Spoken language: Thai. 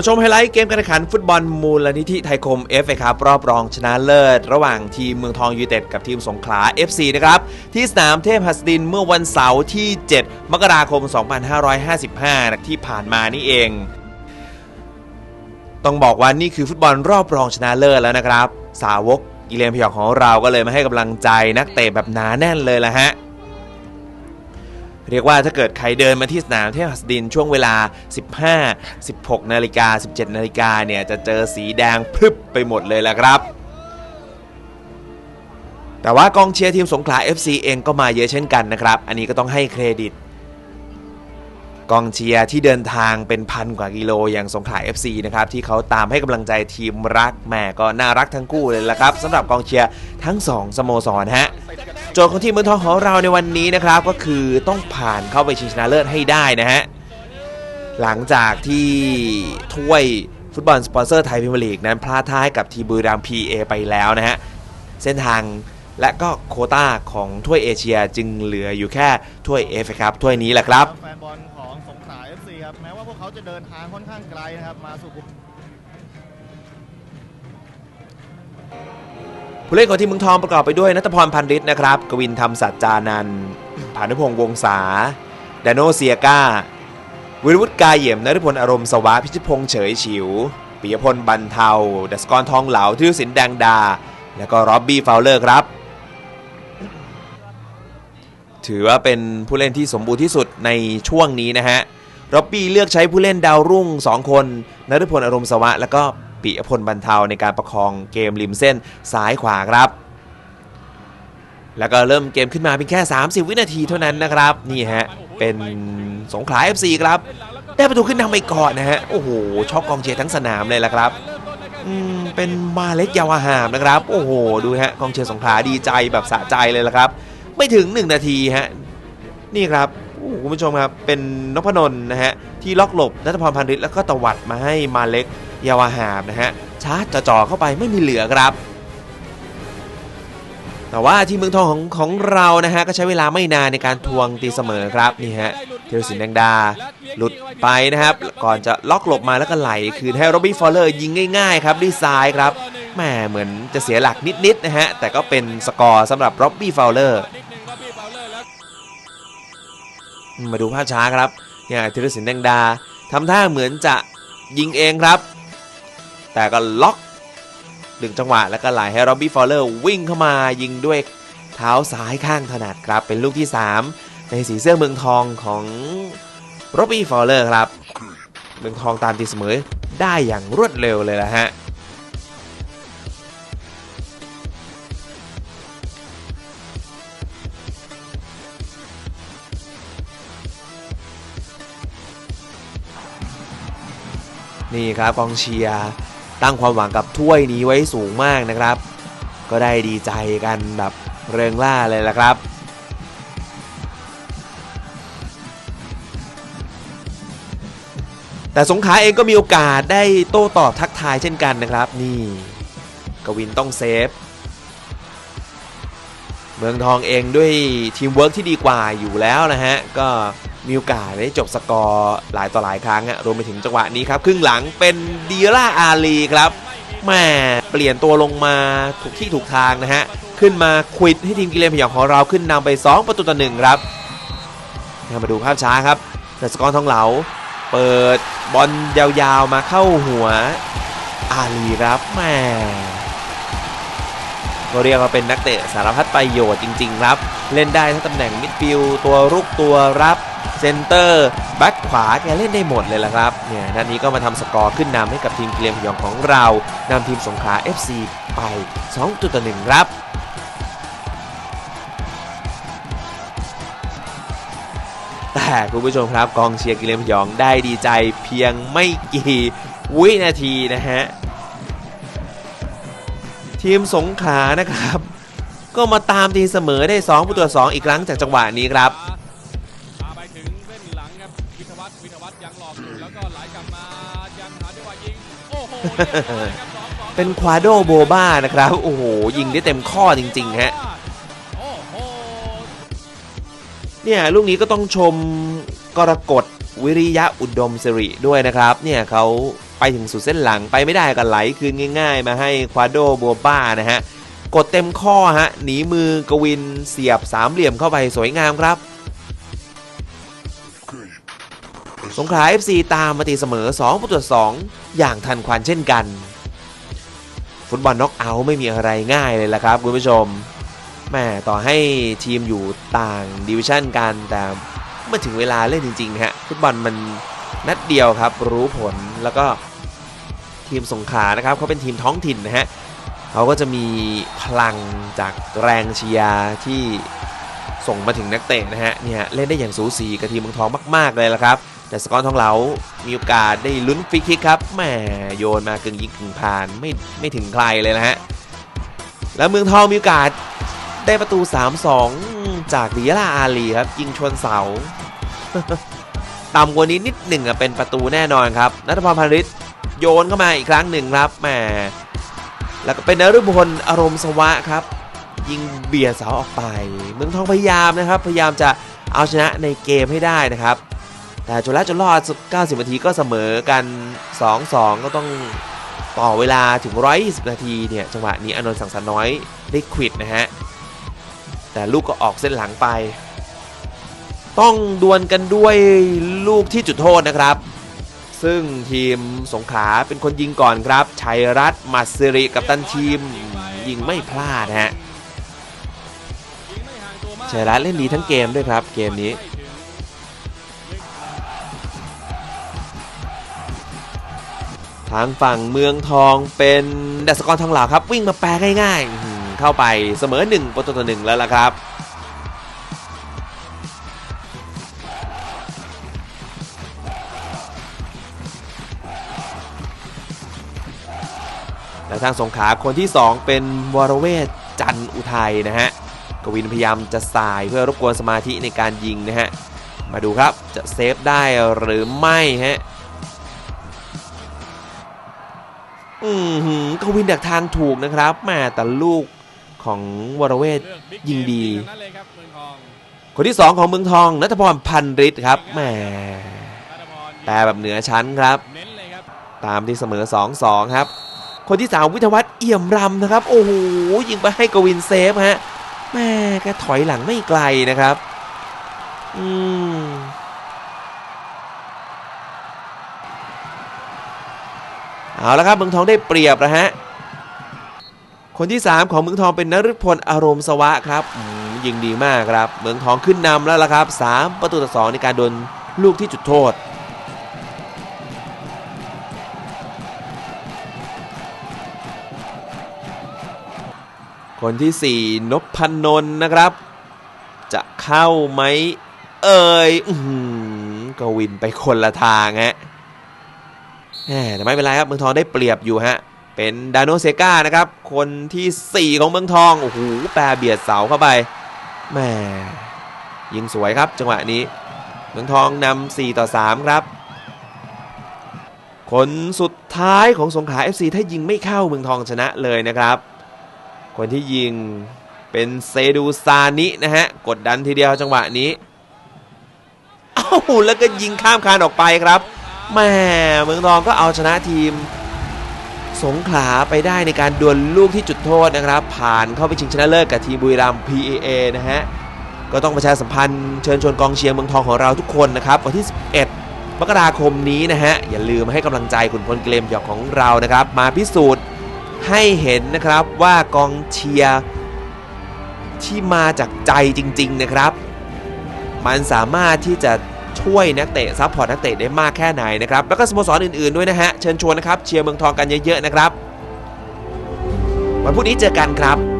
มาชมไฮไลท์เกมการแข่งขันฟุตบอลมูลนิธิไทยคม FA ครับรอบรองชนะเลิศ ระหว่างทีมเมืองทองยูเต็ดกับทีมสงขลา FC นะครับ ที่สนามเทพหัสดินเมื่อวันเสาร์ที่ 7 มกราคม 2555 ที่ผ่านมานี่เอง ต้องบอกว่านี่คือฟุตบอลรอบรองชนะเลิศแล้วนะครับ สาวกกิเลนพยองของเราก็เลยมาให้กำลังใจนักเตะแบบหนาแน่นเลยละฮะ เรียกว่าถ้าเกิดใครเดินมาที่สนามเทพหัสดินช่วงเวลา 15 16 นาฬิกา 17 นาฬิกาเนี่ยจะเจอสีแดงพรึบไปหมดเลยแหละครับ แต่ว่ากองเชียร์ทีมสงขลา FC เองก็มาเยอะเช่นกันนะครับ อันนี้ก็ต้องให้เครดิต กองเชียร์ที่เดินทางเป็นพันกว่ากิโลอย่างสงขลา FC นะครับที่เขาตามให้กำลังใจทีมรักแม่ก็น่ารักทั้งคู่เลยละครับสำหรับกองเชียร์ทั้งสองสโมสรฮะ จทย์ของทีมเมืองทองของเราในวันนี้นะครับก็คือต้องผ่านเข้าไปชิงชนะเลิศให้ได้นะฮะหลังจากที่ถ้วยฟุตบอลสปอนเซอร์ไทยพรีเมียร์ลีกนั้นพลาดท่าให้กับทีมบุรีรัมพีเอไปแล้วนะฮะเส้นทางและก็โคต้าของถ้วยเอเชียจึงเหลืออยู่แค่ถ้วยเอฟครับถ้วยนี้แหละครับแฟนบอลของสงขลา FC ครับแม้ว่าพวกเขาจะเดินทางค่อนข้างไกลนะครับมาสู่ ผู้เล่นของทีมเมืองทองประกอบไปด้วยนัทพรพันฤทธิ์นะครับ กวินธรรมสัจจานันท์ผานุพงษ์วงศาดานโนเซียกาวิรวุฒิกายเหยี่ยมนฤพลอารมณ์สวะพิชิตพงษ์เฉยฉิวปิยพลบันเทา ดัสกรทองเหลาทิวสินแดงดา แล้วก็ร็อบบี้ฟาวเลอร์ครับ ถือว่าเป็นผู้เล่นที่สมบูรณ์ที่สุดในช่วงนี้นะฮะร็อบบี้เลือกใช้ผู้เล่นดาวรุ่ง 2 คนนฤพลอารมณ์สวะ แล้วก็ ปิยพลบรรเทาในการประคองเกมริมเส้นซ้ายขวาครับ แล้วก็เริ่มเกมขึ้นมาเพียงแค่ 30 วินาทีเท่านั้นนะครับ นี่ฮะ เป็นสงขลา FC ครับ ได้ประตูขึ้นนำไปก่อนนะฮะ โอ้โห ช็อกกองเชียร์ทั้งสนามเลยละครับอืมเป็นมาเล็กยาวหามนะครับ โอ้โห ดูฮะกองเชียร์สงขลาดีใจแบบสะใจเลยละครับ ไม่ถึง 1 นาทีฮะ นี่ครับคุณผู้ชมครับ เป็นนพนนท์นะฮะ ที่ล็อกหลบนัทพรพันธ์ฤทธิ์แล้วก็ตวัดมาให้มาเล็ก ยาวาหามนะฮะชาร์จจ่อเข้าไปไม่มีเหลือครับ แต่ว่าที่เมืองทองของของเรานะฮะก็ใช้เวลาไม่นานในการทวงตีเสมอครับนี่ฮะเทวสินแดงดา หลุดไปนะครับ ก่อนจะล็อกหลบมาแล้วก็ไหล คืนให้โรบี้ฟอลเลอร์ยิงง่ายๆครับด้วยซ้ายครับแหมเหมือนจะเสียหลักนิดๆนะฮะแต่ก็เป็นสกอร์สำหรับโรบี้ฟอลเลอร์มาดูภาพช้าครับเนี่ยธีรศิลป์แดงดาทำท่าเหมือนจะยิงเองครับ แต่ก็ล็อกดึงจังหวะแล้วก็ไหลให้ร็อบบี้ฟอลเลอร์วิ่งเข้ามายิงด้วยเท้าซ้ายข้างถนัดครับ เป็นลูกที่ 3 ในสีเสื้อเมืองทองของร็อบบี้ฟอลเลอร์ครับ เมืองทองตามตีเสมอได้อย่างรวดเร็วเลยละฮะนี่ครับกองเชียร์ ตั้งความหวังกับถ้วยนี้ไว้สูงมากนะครับ ก็ได้ดีใจกันแบบเริงร่าเลยละครับแต่สงขาเองก็มีโอกาสได้โต้ตอบทักทายเช่นกันนะครับ นี่กวินต้องเซฟ เมืองทองเองด้วยทีมเวิร์กที่ดีกว่าอยู่แล้วนะฮะ ก็ มีโอกาสได้จบสกอร์หลายต่อหลายครั้งอะรวมไปถึงจังหวะนี้ครับครึ่งหลังเป็นดีล่าอาลีครับแม่เปลี่ยนตัวลงมาถูกที่ถูกทางนะฮะ ขึ้นมาควิดให้ทีมกิเลนพยองของเราขึ้นนำไป 2 ประตูต่อหนึ่งครับมาดูภาพช้าครับดัสกรทองเหลา เปิดบอลยาวๆมาเข้าหัวอาลีครับแม่ก็เรียกว่าเป็นนักเตะสารพัดประโยชน์จริง ๆ ครับ เล่นได้ทั้งตำแหน่งมิดฟิลด์ตัวรุกตัวรับ เซนเตอร์แบ็คขวาแกเล่นได้หมดเลยละครับเนี่ยนัดนี้ก็มาทำสกอร์ขึ้นนำให้กับทีมเกลียมพยองของเรานำทีมสงขลา FC ไป2ตัวต่อหนึ่งครับแต่คุณผู้ชมครับกองเชียร์กิเลนพยองได้ดีใจเพียงไม่กี่วินาทีนะฮะ ทีมสงขลานะครับ ก็มาตามตีเสมอได้2ประตูต่อ2อีกครั้งจากจังหวะนี้ครับ เป็นควาโดโบบ้านะครับ โอ้โห ยิงได้เต็มข้อจริง ๆ ฮะ เนี่ยลูกนี้ก็ต้องชมกรกฎวิริยะอุดมสิริด้วยนะครับ เนี่ยเขาไปถึงสุดเส้นหลังไปไม่ได้ก็ไหลคืนง่าย ๆ มาให้ควาโดโบบ้านะฮะ กดเต็มข้อฮะ หนีมือกวินเสียบสามเหลี่ยมเข้าไปสวยงามครับ สงขลา FC ตามมาตีเสมอ2ประตูต่อ2อย่างทันควันเช่นกัน ฟุตบอลน็อกเอาท์ไม่มีอะไรง่ายเลยละครับคุณผู้ชมแม่ต่อให้ทีมอยู่ต่างดิวิชั่นกันแต่เมื่อถึงเวลาเล่นจริงๆฮะฟุตบอลมันนัดเดียวครับรู้ผลแล้วก็ทีมสงขลานะครับเขาเป็นทีมท้องถิ่นนะฮะเขาก็จะมีพลังจากแรงเชียร์ที่ส่งมาถึงนักเตะนะฮะเนี่ยเล่นได้อย่างสูสีกับทีมเมืองทองมาก ๆ เลยละครับ แต่สกอร์ทองเหลามีโอกาสได้ลุ้นฟรีคิกครับแหมโยนมากึ่งยิงกึ่งผ่านไม่ไม่ถึงใครเลยนะฮะ แล้วเมืองทองมีโอกาสได้ประตู 3-2 จากดิยาลาอาลีครับ ยิงชนเสา ต่ำกว่านี้นิดหนึ่งอะเป็นประตูแน่นอนครับนัทพรพันริศโยนเข้ามาอีกครั้งหนึ่งครับแหมแล้วก็เป็นนฤพลอารมณ์สวะครับ ยิงเบียดเสาออกไป เมืองทองพยายามนะครับ พยายามจะเอาชนะในเกมให้ได้นะครับ แต่จนแล้วจนรอด90 นาทีก็เสมอกัน 2-2 ก็ต้องต่อเวลาถึง 120 นาทีเนี่ย จังหวะนี้อนนท์สังสรร์น้อยได้ควิดนะฮะ แต่ลูกก็ออกเส้นหลังไป ต้องดวลกันด้วยลูกที่จุดโทษนะครับ ซึ่งทีมสงขลาเป็นคนยิงก่อนครับ ชัยรัตน์มัสิริกับตันทีมยิงไม่พลาดฮะไชัยรัตน์เล่นดีทั้งเกมด้วยครับเกมนี้ ทางฝั่งเมืองทองเป็นดัสกรทองเหลาครับ วิ่งมาแปลง่ายๆ เข้าไปเสมอ1ประตูต่อหนึ่งแล้วล่ะครับและทางสงขาคนที่ 2 เป็นวรเวทจันอุทัยนะฮะกวินพยายามจะสายเพื่อรบกวนสมาธิในการยิงนะฮะมาดูครับจะเซฟได้หรือไม่ฮะ อือหือกวินดักทางถูกนะครับแหม่แต่ลูกของวรเวทเลือกบิ๊กยิงดีเกมทั้นั้นเลยครับเมืองทองคนที่ 2 ของเมืองทองนัทพรพันฤทธิ์ครับแหมนัทพรแต่แบบเหนือชั้นครับเน้นเลยครับ ตามที่เสมอ 2-2 ครับ คนที่ 3 วิทยวัฒน์เอี่ยมรำนะครับ โอ้โหยิงไปให้กวินเซฟฮะแม่แกถอยหลังไม่ไกลนะครับ อืม เอาละครับเมืองทองได้เปรียบแล้วฮะคนที่ 3 ของเมืองทองเป็นนฤพลอารมณ์สวะครับยิงดีมากครับ เมืองทองขึ้นนำแล้วละครับ 3 ประตูต่อ2ในการโดนลูกที่จุดโทษคนที่ 4 นพนนท์นะครับ จะเข้าไหมเอ่ยอกวินไปคนละทางฮะ แต่ไม่เป็นไรครับเมืองทองได้เปรียบอยู่ฮะ เป็นดาโนเซกานะครับ คนทีสี่ 4 ของเมืองทอง โอ้โห แปรเบียดเสาเข้าไปแหมยิงสวยครับจังหวะนี้ เมืองทองนำ4ต่อ 3 ครับ คนสุดท้ายของสงขลา FC ถ้ายิงไม่เข้าเมืองทองชนะเลยนะครับ คนที่ยิงเป็นเซดูซานินะฮะ กดดันทีเดียวจังหวะนี้ เอ้าแล้วก็ยิงข้ามคานออกไปครับ แม่เมืองทองก็เอาชนะทีม สงขลาไปได้ในการดวลลูกที่จุดโทษนะครับ ผ่านเข้าไปชิงชนะเลิศกับทีมบุรีรัมย์ PAA นะฮะก็ต้องประชาสัมพันธ์เชิญชวนกองเชียร์เมืองทองของเราทุกคนนะครับวันที่ 11 มกราคมนี้นะฮะอย่าลืมให้กำลังใจขุนพลเกลมหยอกของเรานะครับ มาพิสูจน์ให้เห็นนะครับว่ากองเชียร์ที่มาจากใจจริง ๆนะครับ มันสามารถที่จะ ช่วยนักเตะซัพพอร์ตนักเตะได้มากแค่ไหนนะครับแล้วก็สโมสรอื่นๆด้วยนะฮะเชิญชวนนะครับเชียร์เมืองทองกันเยอะๆนะครับวันพรุ่งนี้เจอกันครับ